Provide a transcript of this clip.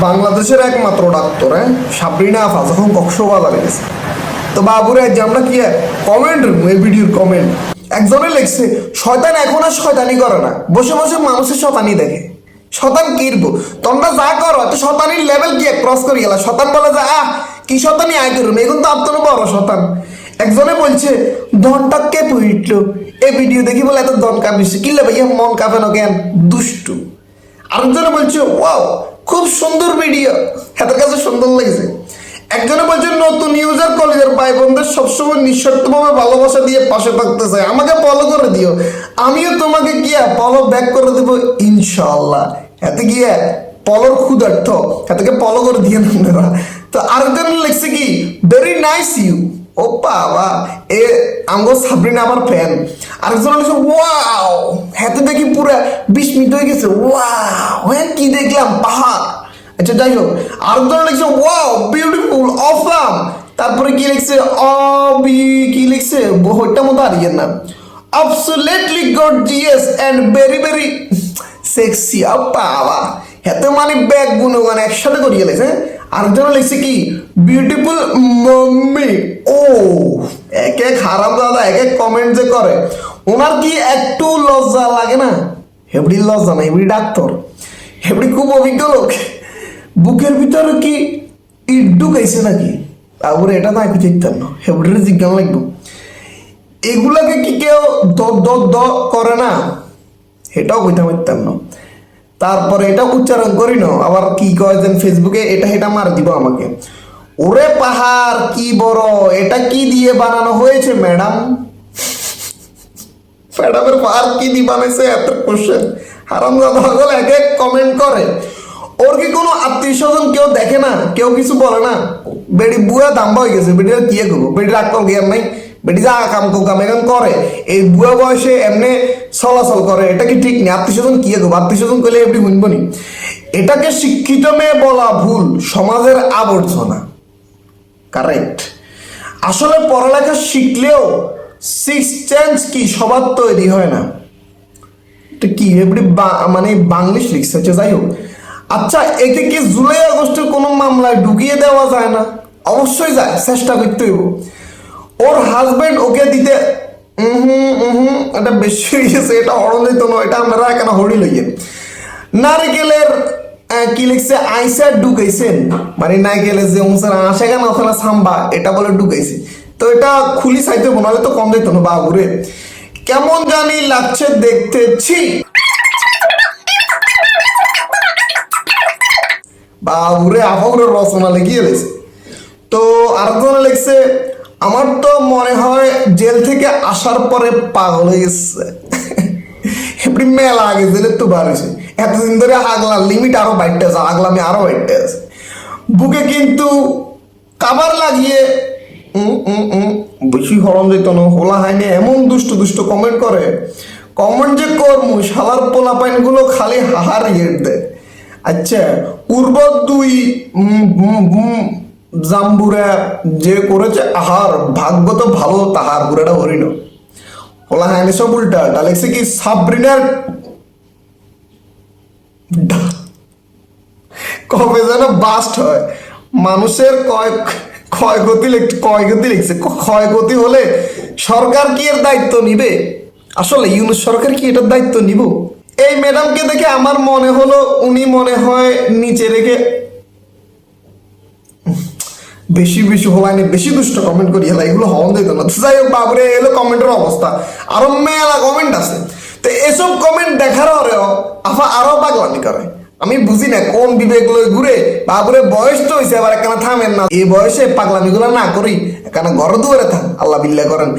বাংলাদেশের একমাত্র ডাক্তার হ্যাঁ? সাবরিনা আফা, যখন কক্সবাজারে গেছে। তো বাবুরে যে আমরা কি কমেন্ট এই ভিডিওর কমেন্ট একজনে লিখছে, শয়তান এখন আর শয়তানি করে না। বসে বসে মানুষের শতানি দেখে। শতান কিরবো তোমরা যা করো তো শতানির লেভেল কি? ক্রস করি গেলা শতান বলে যে, আহ, কি শতানি আয় করুন। এখন তো আপনার বড় শতান একজনে বলছে, ধনটা কে পুইটলো এই ভিডিও দেখি বলে এত দন কাঁপিছে কিনলে ভাইয়া মন কাঁপে না কেন? দুষ্টু। আরেকজনে বলছে, ওয়াও খুব সুন্দর ভিডিও হাতের কাছে সুন্দর লাগছে। একজনে বলছে, নতুন ইউজার কলেজের ভাই বোনদের সবসময় নিঃশর্তভাবে ভালোবাসা দিয়ে পাশে থাকতে চাই আমাকে ফলো করে দিও। আমিও তোমাকে গিয়া ফলো ব্যাক করে দেবো ইনশাল্লাহ এতে গিয়ে পলর ক্ষুদার্থ এতকে ফলো করে দিয়ে আপনারা। তো আরেকজন লিখছে কি ভেরি নাইস ইউ ও বাবা, এ আমগো সাবরিনা আমার ফ্যান আরেকজন লিখছে ওয়াও হাতে দেখি পুরো বিস্মিত হয়ে গেছে। ওয়া হ্যাঁ কি দেখলাম? পাহাড়। আচ্ছা যাই হোক আরেকজন লিখছে ওয়াও বিউটিফুল অফাম তারপরে কি লিখছে? অবি, কি লিখছে? বইটা মতো আর ইয়ের নাম absolutely gorgeous and very very sexy. আ বাবা। এত মানে ব্যাগ গুণগান একসাথে করিয়ে লেগেছে আরেকজন লিখছে কি? বিউটিফুল মাম্মি ও, এক এক হারাম দাদা, এক এক কমেন্ট যে করে। ওনার কি একটু লজ্জা লাগে না? হেবড়ি লজ্জা না, হেবড়ি ডাক্তার। হেবড়ি খুব অভিজ্ঞ লোক। বুকের ভিতরে কি ইট ঢুকাইছে নাকি? তারপরে এটা না কিছু চিন্তার না, হেবড়ির জিজ্ঞান লাগবে। এগুলাকে কি কেউ দ দ করে না? এটাও কইতে পারতাম না। তারপরে এটা উচ্চারণ করি না, আবার কি কয় যেন ফেসবুকে, এটা এটা মার দিব আমাকে। ওরে পাহাড়, কি বড়, এটা কি দিয়ে বানানো হয়েছে, ম্যাডাম? ম্যাডামের পাহাড় কি দিয়ে বানাইছে এত কোশ্চেন হারাম দাদা হল এক এক কমেন্ট করে। ওর কি কোনো আত্মীয় স্বজন কেউ দেখে না? কেউ কিছু বলে না? বেডি বুয়া দাম্বা হয়ে গেছে। বেডির কি করব? বেডি রাগ কল গিয়ার নাই। বেটি যা কাম কাম এখন করে। এই বুয়া বয়সে এমনি চলাচল করে, এটা কি ঠিক নেই আত্মীয় স্বজন কি করব? আত্মীয় স্বজন করলে এমনি শুনব নি। এটাকে শিক্ষিত মেয়ে বলা ভুল, সমাজের আবর্জনা। কারেক্ট আসলে পড়ালেখা শিখলেও সিক্স চেঞ্জ কি? সবার তৈরি হয় না। কি? এবারে মানে বাংলিশ লিখছে আচ্ছা যাই হোক। আচ্ছা কি জুলাই কোনো মামলায় ঢুকিয়ে দেওয়া যায় না? অবশ্যই যায়, চেষ্টা ওর হাজবেন্ড ওকে দিতে হুম হুম এটা বেশি হয়ে গেছে, এটা হরণ দিত না, এটা আমরা কেন হরি লইয়ে? নারকেলের কি লিখছে? আইসা ঢুকাইছেন। মানে নারকেলের যে অংশ আসে কেন ওখানে সাম্বা, এটা বলে ঢুকাইছে। তো এটা খুলি সাইতে মনে তো কম দিত না, বাবুরে। কেমন জানি লাগছে দেখতে, ছি। বাবুরে আফাগুরে রচনা লেগিয়ে লেছে তো আরেকজনে লিখছে আমার তো মনে হয় জেল থেকে আসার পরে পাগল হয়ে গেছে। এমনি মেলা আগে জেলের তো হয়েছে। এতদিন ধরে আগলা লিমিট আরও বাইটে আছে, আগলামি আরও বাইটে আছে। বুকে কিন্তু কাবার লাগিয়ে বেশি হরণ দিত না, হোলা হয়নি, এমন দুষ্ট দুষ্ট কমেন্ট করে। কমেন্ট যে করমু শালার পোলা গুলো খালি হাহার ইয়েট দেয় আচ্ছা পূর্ব দুই জাম্বুরা যে করেছে, আহার, ভাগ্য তো ভালো, তাহার বুড়াটা হরিণ। হোলা হ্যাঁ সব উল্টা, ডালেক্সে কি সাবরিনার? কবে যেন বাস্ট হয়। মানুষের কয় ক্ষয়ক্ষতি ক্ষয়ক্ষতি লিখছে। ক্ষয়ক্ষতি হলে সরকার কি এর দায়িত্ব নিবে? আসলে ইউনুস সরকার কি এটার দায়িত্ব নিব? এই ম্যাডামকে দেখে আমার মনে হলো উনি মনে হয় নিচে রেখে বেশি বেশি হলাইনি বেশি দুষ্ট কমেন্ট করি হেলা এগুলো হন দিত না। যাই হোক, বাবরে এলো কমেন্টের অবস্থা। আরও মেলা কমেন্ট আছে। তো এসব কমেন্ট দেখার পরেও আফা আরও পাগলামি করে। আমি বুঝি না কোন বিবেক লই ঘুরে বাবুরে বয়স তো হইছে, আবার একখানা থামেন না। এই বয়সে পাগলামি গুলা না করি এখানে ঘর দুয়ারে থাক, আল্লাহ বিল্লাহ করেন।